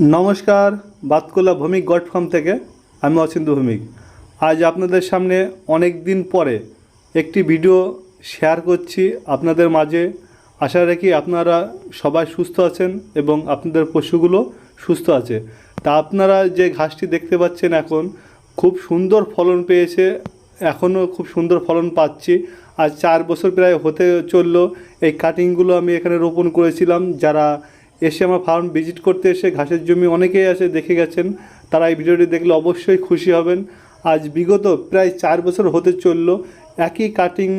নমস্কার, Batkula Bhowmik god farm থেকে। আমি অচিন্ত ভৌমিক। আজ আপনাদের সামনে অনেক দিন পরে একটি ভিডিও শেয়ার করছি আপনাদের মাঝে। আশা রাখি আপনারা সবাই সুস্থ আছেন এবং আপনাদের পশুগুলো সুস্থ আছে। তা আপনারা যে ঘাসটি দেখতে পাচ্ছেন এখন, খুব সুন্দর ফলন পেয়েছে। এখনও খুব সুন্দর ফলন পাচ্ছি। আজ চার বছর প্রায় হতে চলল। এই কাটিংগুলো আমি এখানে রোপণ করেছিলাম। যারা এসে আমার ফার্ম ভিজিট করতে এসে ঘাসের জমি অনেকেই আছে দেখে গেছেন। তারা এই ভিডিওটি দেখলে অবশ্যই খুশি হবেন। আজ বিগত প্রায় চার বছর হতে চলল, একই কাটিং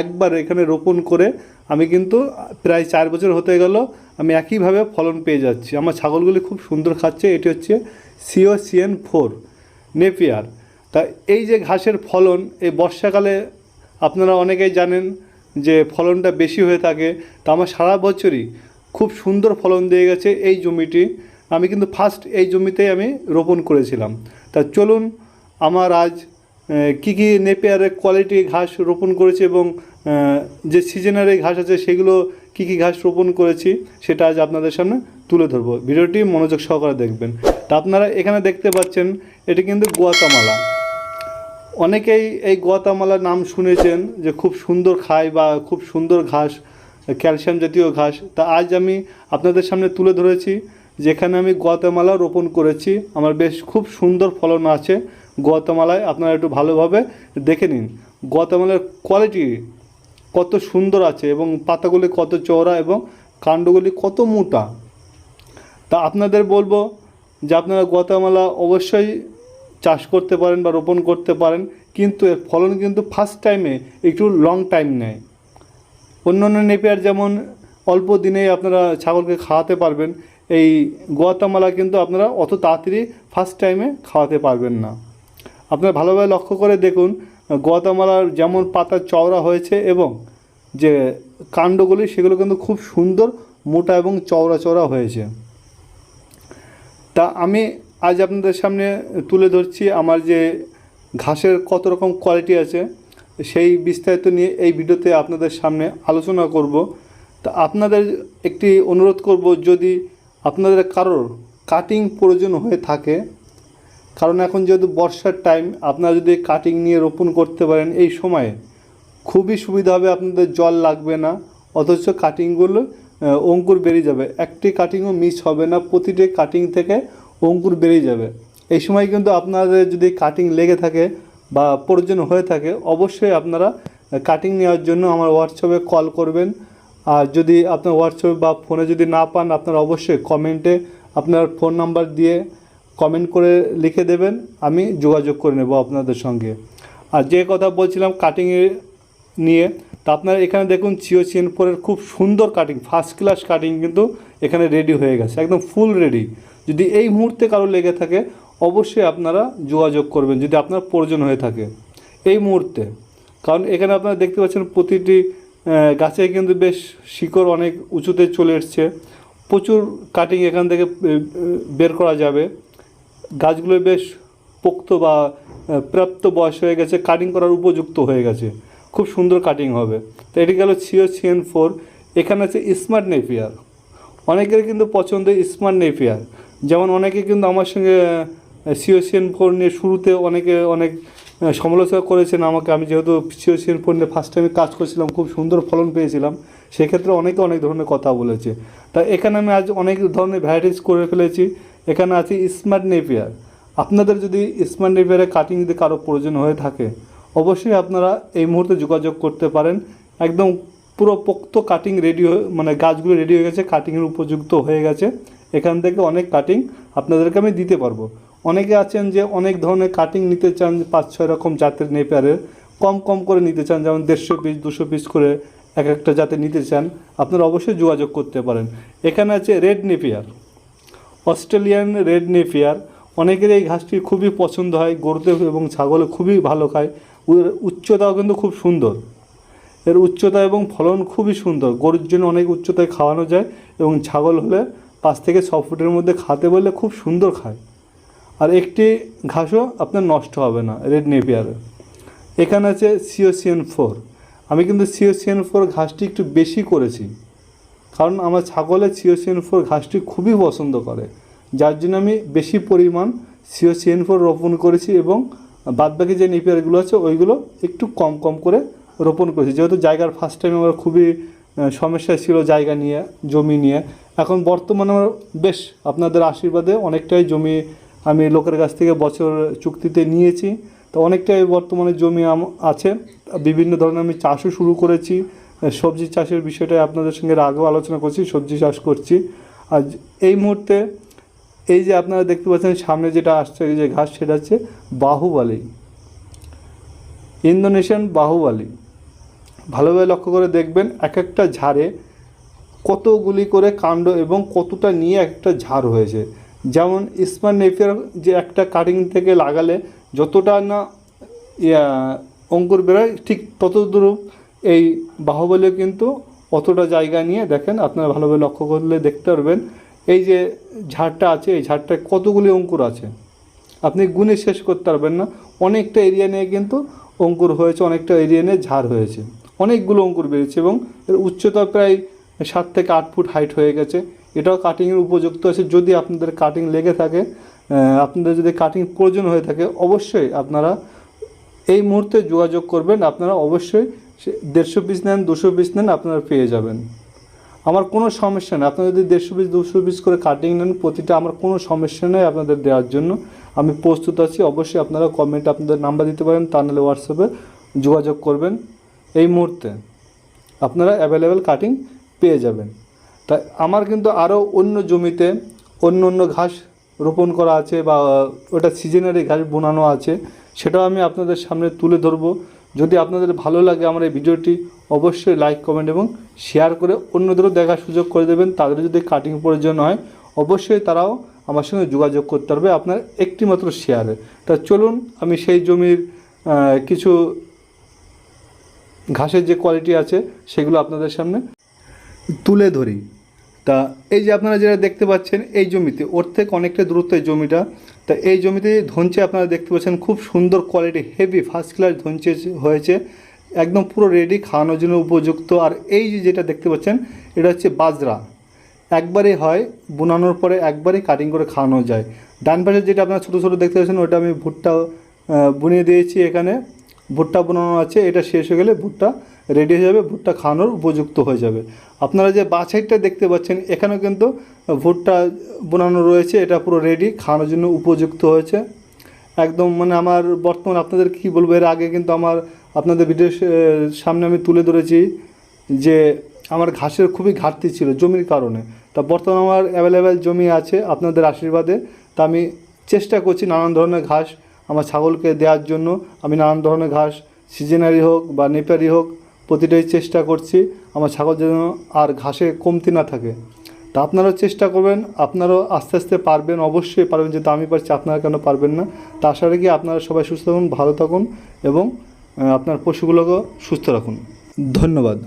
একবার এখানে রোপণ করে। আমি কিন্তু প্রায় চার বছর হতে গেল, আমি একইভাবে ফলন পেয়ে যাচ্ছি। আমার ছাগলগুলি খুব সুন্দর খাচ্ছে, এটি হচ্ছে সিও সিএন ফোর নেপিয়ার তা এই যে ঘাসের ফলন, এই বর্ষাকালে আপনারা অনেকেই জানেন যে ফলনটা বেশি হয়ে থাকে। তা আমার সারা বছরই খুব সুন্দর ফলন দিয়ে গেছে এই জমিটি। আমি কিন্তু ফার্স্ট এই জমিতেই আমি রোপণ করেছিলাম। তা চলুন, আমার আজ কী কী নেপিয়ারের কোয়ালিটি ঘাস রোপণ করেছি এবং যে সিজনারি ঘাস আছে সেগুলো কী কী ঘাস রোপণ করেছি সেটা আজ আপনাদের সামনে তুলে ধরবো। ভিডিওটি মনোযোগ সহকারে দেখবেন। তা আপনারা এখানে দেখতে পাচ্ছেন, এটি কিন্তু গোয়াতামালা। অনেকেই এই গোয়াতামালার নাম শুনেছেন যে খুব সুন্দর খায় বা খুব সুন্দর ঘাস ক্যালসিয়াম জাতীয় ঘাস। তা আজ আমি আপনাদের সামনে তুলে ধরেছি, যেখানে আমি গোয়াতামালা রোপণ করেছি। আমার বেশ খুব সুন্দর ফলন আছে গোয়াতামালায়, আপনারা একটু ভালোভাবে দেখে নিন। গোয়াতামালার কোয়ালিটি কত সুন্দর আছে এবং পাতাগুলি কত চওড়া এবং কাণ্ডগুলি কত মোটা। তা আপনাদের বলব যে আপনারা গোয়াতামালা অবশ্যই চাষ করতে পারেন বা রোপণ করতে পারেন, কিন্তু এর ফলন কিন্তু ফার্স্ট টাইমে একটু লং টাইম নেয়। অন্য অন্য নেপিয়ার যেমন অল্প দিনেই আপনারা ছাগলকে খাওয়াতে পারবেন, এই গোয়াতামালা কিন্তু আপনারা অত তাড়াতাড়ি ফার্স্ট টাইমে খাওয়াতে পারবেন না। আপনারা ভালোভাবে লক্ষ্য করে দেখুন গোয়াতামালার যেমন পাতা চওড়া হয়েছে এবং যে কাণ্ডগুলি, সেগুলো কিন্তু খুব সুন্দর মোটা এবং চওড়া চওড়া হয়েছে। তা আমি আজ আপনাদের সামনে তুলে ধরছি, আমার যে ঘাসের কত রকম কোয়ালিটি আছে। সেই বিস্তারিত নিয়ে এই ভিডিওতে আপনাদের সামনে আলোচনা করব। তা আপনাদের একটি অনুরোধ করব, যদি আপনাদের কারোর কাটিং প্রয়োজন হয়ে থাকে, কারণ এখন যেহেতু বর্ষার টাইম আপনারা যদি কাটিং নিয়ে রোপণ করতে পারেন, এই সময়ে খুবই সুবিধা হবে, আপনাদের জল লাগবে না, অথচ কাটিংগুলো অঙ্কুর বেরিয়ে যাবে। একটি কাটিংও মিস হবে না, প্রতিটি কাটিং থেকে অঙ্কুর বেরিয়ে যাবে। এই সময় কিন্তু আপনাদের যদি কাটিং লেগে থাকে বা প্রয়োজন হয়ে থাকে, অবশ্যই আপনারা কাটিং নেওয়ার জন্য আমার হোয়াটসঅ্যাপে কল করবেন। আর যদি আপনার হোয়াটসঅ্যাপে বা ফোনে যদি না পান, আপনারা অবশ্যই কমেন্টে আপনার ফোন নাম্বার দিয়ে কমেন্ট করে লিখে দেবেন, আমি যোগাযোগ করে নেব আপনাদের সঙ্গে। আর যে কথা বলছিলাম কাটিংয়ে নিয়ে, তা আপনারা এখানে দেখুন চিও চিএন ফোরের খুব সুন্দর কাটিং ফার্স্ট ক্লাস কাটিং কিন্তু এখানে রেডি হয়ে গেছে, একদম ফুল রেডি যদি এই মুহূর্তে কারও লেগে থাকে অবশ্যই আপনারা যোগাযোগ করবেন যদি আপনার প্রয়োজন হয়ে থাকে। এই মুহূর্তে। কারণ এখানে আপনারা দেখতে পাচ্ছেন প্রতিটি গাছে কিন্তু বেশ শিকড় অনেক উঁচুতে চলে এসছে। প্রচুর কাটিং এখান থেকে বের করা যাবে। গাছগুলো বেশ পোক্ত বা প্রাপ্ত বয়স হয়ে গেছে কাটিং করার উপযুক্ত হয়ে গেছে। খুব সুন্দর কাটিং হবে। তো এটি গেল সিও সিএন ফোর এখানে আছে স্মার্ট নেপিয়ার অনেকের কিন্তু পছন্দ স্মার্ট নেপিয়ার যেমন অনেকে কিন্তু আমার সঙ্গে সিও সিএন ফোর নিয়ে শুরুতে অনেকে, অনেক সমালোচনা করেছেন আমাকে। আমি যেহেতু সিও সিএন ফোর নিয়ে ফার্স্ট টাইমে কাজ করছিলাম, খুব সুন্দর ফলন পেয়েছিলাম। সেক্ষেত্রে অনেকে অনেক ধরনের কথা বলেছে। তা এখানে আমি আজ অনেক ধরনের ভ্যারাইটিস করে ফেলেছি। এখানে আছে স্মার্ট নেপিয়ার আপনাদের যদি স্মার্ট নেপিয়ারের কাটিং যদি কারও প্রয়োজন হয়ে থাকে, অবশ্যই আপনারা এই মুহূর্তে যোগাযোগ করতে পারেন। একদম পুরো পোক্ত কাটিং রেডি হয়ে মানে গাছগুলো রেডি হয়ে গেছে কাটিংয়ের উপযুক্ত হয়ে গেছে। এখান থেকে অনেক কাটিং আপনাদেরকে আমি দিতে পারব। অনেকে আছেন যে অনেক ধরনের কাটিং নিতে চান পাঁচ ছয় রকম জাতের নেপিয়ারের কম কম করে নিতে চান, যেমন দেড়শো পিস দুশো পিস করে এক একটা জাতে নিতে চান, আপনারা অবশ্যই যোগাযোগ করতে পারেন। এখানে আছে red Napier Australian red Napier অনেকের এই ঘাসটি খুবই পছন্দ হয়, গরুতে এবং ছাগলে খুবই ভালো খায়। উচ্চতাও কিন্তু খুব সুন্দর। এর উচ্চতা এবং ফলন খুবই সুন্দর। গরুর জন্য অনেক উচ্চতায় খাওয়ানো যায় এবং ছাগল হলে পাঁচ থেকে ছ ফুটের মধ্যে খাতে বললে খুব সুন্দর খায়। আর একটি ঘাসও আপনার নষ্ট হবে না রেড নেপিয়ারে এখানে আছে সিওসিএন ফোর আমি কিন্তু সিওসিএন ফোর ঘাসটি একটু বেশি করেছি। কারণ আমার ছাগলের সিওসিএন ফোর ঘাসটি খুবই পছন্দ করে। যার জন্য আমি বেশি পরিমাণ সিও সিএন ফোর রোপণ করেছি এবং বাদবাকি যে নেপিয়ারগুলো আছে, ওইগুলো একটু কম কম করে রোপণ করেছি। যেহেতু জায়গার ফার্স্ট টাইম আমার খুবই সমস্যা ছিল জায়গা নিয়ে, জমি নিয়ে। এখন বর্তমানে আমার বেশ আপনাদের আশীর্বাদে অনেকটাই জমি আমি লোকের কাছ থেকে বছর চুক্তিতে নিয়েছি। তো অনেকটাই বর্তমানে জমি আছে। বিভিন্ন ধরনের আমি চাষও শুরু করেছি। সবজি চাষের বিষয়টা আপনাদের সঙ্গে আগেও আলোচনা করছি, সবজি চাষ করছি। আর এই মুহূর্তে এই যে আপনারা দেখতে পাচ্ছেন সামনে যেটা আসছে যে ঘাস, সেটা হচ্ছে বাহুবালি। ইন্দোনেশিয়ান বাহুবালি। ভালোভাবে লক্ষ্য করে দেখবেন এক একটা ঝাড়ে কতগুলি করে কাণ্ড এবং কতটা নিয়ে একটা ঝাড় হয়েছে। যেমন ইসমান নেফিয়ার যে একটা কাটিং থেকে লাগালে যতটা না অঙ্কুর বেরোয়, ঠিক তত দূর এই বাহুবলীও কিন্তু অতটা জায়গা নিয়ে দেখেন, আপনারা ভালোভাবে লক্ষ্য করলে দেখতে পারবেন। এই যে ঝাড়টা আছে, এই ঝাড়টায় কতগুলি অঙ্কুর আছে। আপনি গুণে শেষ করতে পারবেন না, অনেকটা এরিয়া নিয়ে কিন্তু অঙ্কুর হয়েছে, অনেকটা এরিয়া নিয়ে ঝাড় হয়েছে। অনেকগুলো অঙ্কুর বেরিয়েছে এবং এর উচ্চতা প্রায় সাত থেকে আট ফুট হাইট হয়ে গেছে। এটাও কাটিংয়ের উপযুক্ত আছে। যদি আপনাদের কাটিং লেগে থাকে আপনাদের যদি কাটিং প্রয়োজন হয়ে থাকে, অবশ্যই আপনারা এই মুহূর্তে যোগাযোগ করবেন। আপনারা অবশ্যই দেড়শো পিস নেন, দুশো পিস নেন, আপনারা পেয়ে যাবেন। আমার কোনো সমস্যা নেই। আপনারা যদি দেড়শো পিস দুশো পিস করে কাটিং নেন, প্রতিটা আমার কোনো সমস্যা নেই আপনাদের দেওয়ার জন্য। আমি প্রস্তুত আছি। অবশ্যই আপনারা কমেন্টে আপনাদের নাম্বার দিতে পারেন। তা নাহলে হোয়াটসঅ্যাপে যোগাযোগ করবেন। এই মুহূর্তে আপনারা অ্যাভেলেবেল কাটিং পেয়ে যাবেন। তাই আমার কিন্তু আরও অন্য জমিতে অন্য অন্য ঘাস রোপণ করা আছে বা ওটা সিজনারি ঘাস বোনানো আছে, সেটাও আমি আপনাদের সামনে তুলে ধরবো। যদি আপনাদের ভালো লাগে আমার এই ভিডিওটি, অবশ্যই লাইক কমেন্ট এবং শেয়ার করে অন্যদেরও দেখার সুযোগ করে দেবেন। তাদের যদি কাটিং প্রয়োজন হয়, অবশ্যই তারাও আমার সঙ্গে যোগাযোগ করতে পারবে আপনার একটি মাত্র শেয়ারে তা চলুন, আমি সেই জমির কিছু ঘাসের যে কোয়ালিটি আছে, সেগুলো আপনাদের সামনে তুলে ধরি। তা এই যে আপনারা যেটা দেখতে পাচ্ছেন, এই জমিতে ওর থেকে অনেকটা দূরত্ব এই জমিটা। তা এই জমিতে ধনচে আপনারা দেখতে পাচ্ছেন, খুব সুন্দর কোয়ালিটি হেভি ফার্স্ট ক্লাস ধনচে হয়েছে। একদম পুরো রেডি খাওয়ানোর জন্য উপযুক্ত। আর এই যে যেটা দেখতে পাচ্ছেন, এটা হচ্ছে বাজরা। একবারই হয়, বোনানোর পরে একবারই কাটিং করে খাওয়ানো যায়। ডান পাশে যেটা আপনারা ছোটো ছোটো দেখতে পাচ্ছেন, ওটা আমি ভুট্টা বুনিয়ে দিয়েছি এখানে। ভুট্টা বোনানো আছে, এটা শেষ হয়ে গেলে ভুট্টা রেডি হয়ে যাবে, ভুট্টা খাওয়ানোর উপযুক্ত হয়ে যাবে। আপনারা যে বাছাইটা দেখতে পাচ্ছেন, এখানেও কিন্তু ভুট্টা বোনানো রয়েছে, এটা পুরো রেডি খাওয়ানোর জন্য উপযুক্ত হয়েছে। একদম মানে আমার বর্তমান আপনাদের কি বলব, এর আগে কিন্তু আমার, আপনাদের ভিডিও সামনে আমি তুলে ধরেছি যে আমার ঘাসের খুবই ঘাটতি ছিল জমির কারণে। তা বর্তমানে আমার অ্যাভেলেবেল জমি আছে আপনাদের আশীর্বাদে। তা আমি চেষ্টা করছি নানান ধরনের ঘাস আমার ছাগলকে দেওয়ার জন্য আমি নানান ধরনের ঘাস সিজনারি হোক বা নেপারি হোক, প্রতিটাই চেষ্টা করছি আমার ছাগল যেন আর ঘাসে কমতি না থাকে। তা আপনারাও চেষ্টা করবেন, আপনারাও আস্তে আস্তে পারবেন, অবশ্যই পারবেন, যেহেতু আমি পারছি, আপনারা কেন পারবেন না? তা আশা রাখি আপনারা সবাই সুস্থ থাকুন, ভালো থাকুন এবং আপনার পশুগুলোকেও সুস্থ রাখুন। ধন্যবাদ।